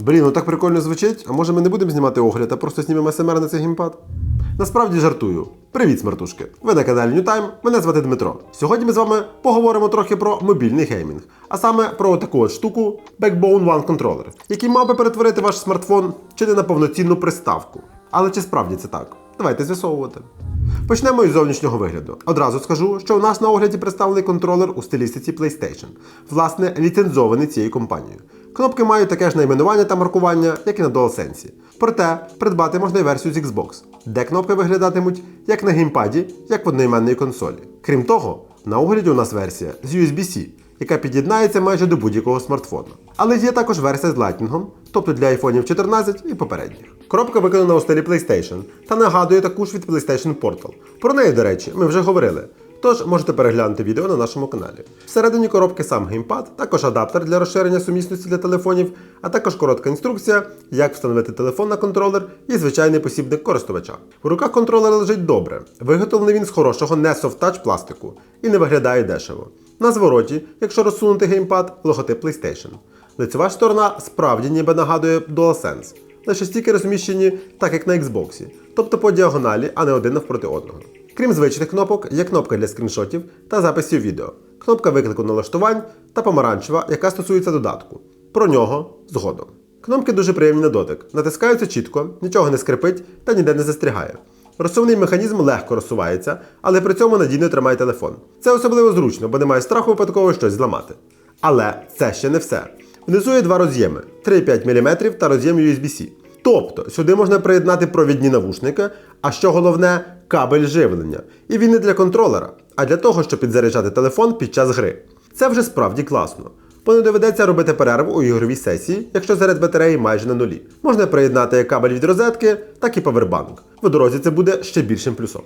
Блін, ну так прикольно звучить, а може ми не будемо знімати огляд, а просто знімемо СМР на цей геймпад? Насправді жартую. Привіт, смертушки! Ви на каналі Newtime, мене звати Дмитро. Сьогодні ми з вами поговоримо трохи про мобільний геймінг, а саме про таку от штуку Backbone One Controller, який мав би перетворити ваш смартфон чи не на повноцінну приставку. Але чи справді це так? Давайте з'ясовувати. Почнемо із зовнішнього вигляду. Одразу скажу, що у нас на огляді представлений контролер у стилістиці PlayStation, власне, ліцензований цією компанією. Кнопки мають таке ж найменування та маркування, як і на DualSense. Проте придбати можна й версію з Xbox, де кнопки виглядатимуть як на геймпаді, як в одноіменної консолі. Крім того, на огляді у нас версія з USB-C, яка під'єднається майже до будь-якого смартфона. Але є також версія з Lightning, тобто для iPhone 14 і попередніх. Коробка виконана у стилі PlayStation та нагадує таку ж від PlayStation Portal. Про неї, до речі, ми вже говорили. Тож можете переглянути відео на нашому каналі. Всередині коробки сам геймпад, також адаптер для розширення сумісності для телефонів, а також коротка інструкція, як встановити телефон на контролер і звичайний посібник користувача. У руках контролер лежить добре. Виготовлений він з хорошого не софт-тач пластику і не виглядає дешево. На звороті, якщо розсунути геймпад, логотип PlayStation. Лицева сторона справді ніби нагадує DualSense. Лише стіки розміщені так, як на Xbox, тобто по діагоналі, а не один навпроти одного. Крім звичних кнопок, є кнопка для скріншотів та записів відео, кнопка виклику налаштувань та помаранчева, яка стосується додатку. Про нього згодом. Кнопки дуже приємні на дотик, натискаються чітко, нічого не скрипить та ніде не застрягає. Розсувний механізм легко розсувається, але при цьому надійно тримає телефон. Це особливо зручно, бо немає страху випадково щось зламати. Але це ще не все. Внизу є два роз'єми 3,5 мм та роз'єм USB-C. Тобто сюди можна приєднати провідні навушники, а що головне кабель живлення. І він не для контролера, а для того, щоб підзаряджати телефон під час гри. Це вже справді класно. Бо не доведеться робити перерву у ігровій сесії, якщо заряд батареї майже на нулі. Можна приєднати як кабель від розетки, так і павербанк. В дорозі це буде ще більшим плюсом.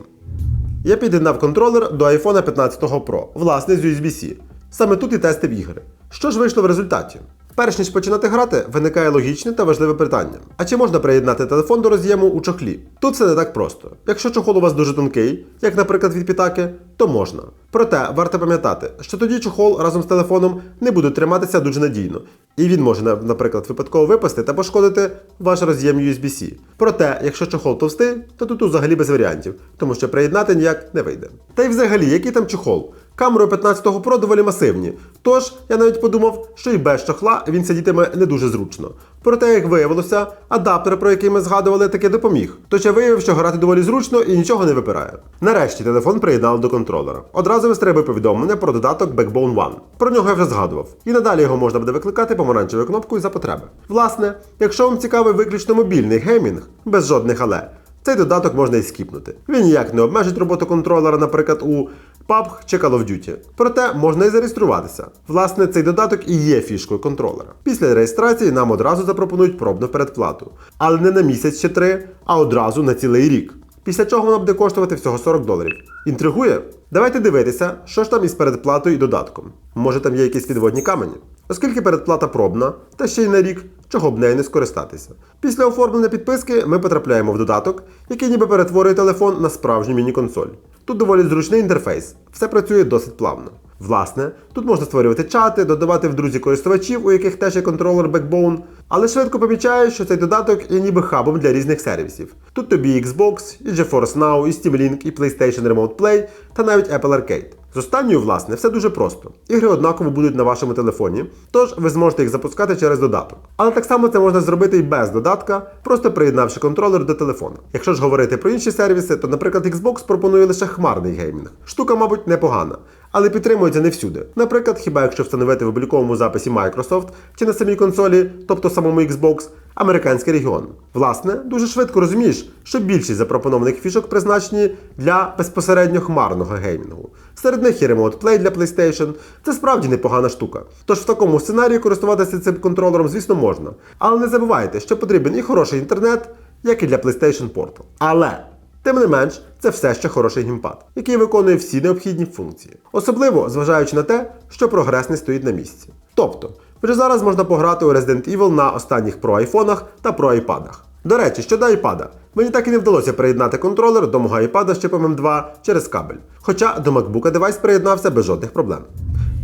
Я під'єднав контролер до iPhone 15 Pro, власне з USB-C. Саме тут і тестив ігри. Що ж вийшло в результаті? Перш ніж починати грати, виникає логічне та важливе питання: а чи можна приєднати телефон до роз'єму у чохлі? Тут все не так просто. Якщо чохол у вас дуже тонкий, як, наприклад, від Пітаки, то можна. Проте варто пам'ятати, що тоді чохол разом з телефоном не буде триматися дуже надійно, і він може, наприклад, випадково випасти та пошкодити ваш роз'єм USB-C. Проте, якщо чохол товстий, то тут взагалі без варіантів, тому що приєднати ніяк не вийде. Та й взагалі, який там чохол? Камери у 15 Pro доволі масивні, тож я навіть подумав, що і без чохла він сидітиме не дуже зручно. Проте, як виявилося, адаптер, про який ми згадували, таки допоміг. Тож я виявив, що грати доволі зручно і нічого не випирає. Нарешті телефон приєднали до контролера. Одразу вистрибує повідомлення про додаток Backbone One. Про нього я вже згадував. І надалі його можна буде викликати помаранчевою кнопкою за потреби. Власне, якщо вам цікавий виключно мобільний геймінг, без жодних але. Цей додаток можна і скіпнути. Він ніяк не обмежить роботу контролера, наприклад, у PUBG чи Call of Duty. Проте можна і зареєструватися. Власне, цей додаток і є фішкою контролера. Після реєстрації нам одразу запропонують пробну передплату. Але не на місяць чи три, а одразу на цілий рік. Після чого вона буде коштувати всього 40 доларів. Інтригує? Давайте дивитися, що ж там із передплатою і додатком. Може там є якісь підводні камені? Оскільки передплата пробна, та ще й на рік, чого б нею не скористатися. Після оформлення підписки ми потрапляємо в додаток, який ніби перетворює телефон на справжню міні-консоль. Тут доволі зручний інтерфейс, все працює досить плавно. Власне, тут можна створювати чати, додавати в друзі користувачів, у яких теж є контролер Backbone, але швидко помічаю, що цей додаток є ніби хабом для різних сервісів. Тут тобі і Xbox, і GeForce Now, і Steam Link, і PlayStation Remote Play, та навіть Apple Arcade. З останньою, власне, все дуже просто. Ігри однаково будуть на вашому телефоні, тож ви зможете їх запускати через додаток. Але так само це можна зробити і без додатка, просто приєднавши контролер до телефона. Якщо ж говорити про інші сервіси, то, наприклад, Xbox пропонує лише хмарний геймінг. Штука, мабуть, непогана. Але підтримується не всюди. Наприклад, хіба якщо встановити в обліковому записі Microsoft чи на самій консолі, тобто самому Xbox, американський регіон. Власне, дуже швидко розумієш, що більшість запропонованих фішок призначені для безпосередньо хмарного геймінгу. Серед них є Remote Play для PlayStation. Це справді непогана штука. Тож в такому сценарії користуватися цим контролером, звісно, можна. Але не забувайте, що потрібен і хороший інтернет, як і для PlayStation Portal. Але Тим не менш, це все ще хороший геймпад, який виконує всі необхідні функції, особливо зважаючи на те, що прогрес не стоїть на місці. Тобто, вже зараз можна пограти у Resident Evil на останніх про айфонах та про айпадах. До речі, щодо iPad, мені так і не вдалося приєднати контролер до мого iPad з чипом M2 через кабель. Хоча до MacBook девайс приєднався без жодних проблем.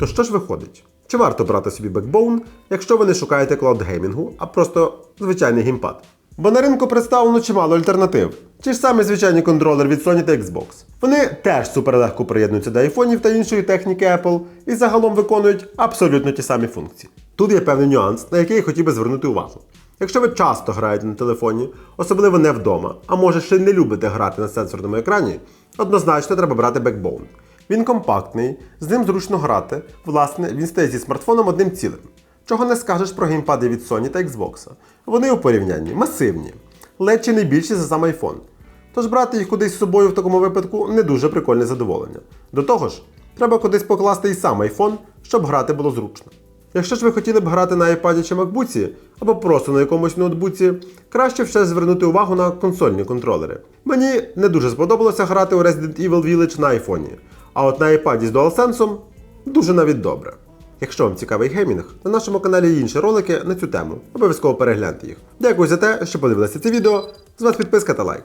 То що ж виходить? Чи варто брати собі Backbone, якщо ви не шукаєте клауд-геймінгу, а просто звичайний геймпад? Бо на ринку представлено чимало альтернатив. Ті ж самі звичайні контролери від Sony та Xbox. Вони теж суперлегко приєднуються до айфонів та іншої техніки Apple і загалом виконують абсолютно ті самі функції. Тут є певний нюанс, на який я хотів би звернути увагу. Якщо ви часто граєте на телефоні, особливо не вдома, а може ще не любите грати на сенсорному екрані, однозначно треба брати Backbone. Він компактний, з ним зручно грати, власне, він стає зі смартфоном одним цілим. Чого не скажеш про геймпади від Sony та Xbox. Вони у порівнянні масивні, ледь чи не більші за сам iPhone. Тож брати їх кудись з собою в такому випадку не дуже прикольне задоволення. До того ж, треба кудись покласти і сам iPhone, щоб грати було зручно. Якщо ж ви хотіли б грати на iPad чи MacBook, або просто на якомусь ноутбуці, краще все звернути увагу на консольні контролери. Мені не дуже сподобалося грати у Resident Evil Village на iPhone, а от на iPad з DualSense дуже навіть добре. Якщо вам цікавий геймінг, на нашому каналі є інші ролики на цю тему. Обов'язково перегляньте їх. Дякую за те, що подивилися це відео. З вас підписка та лайк.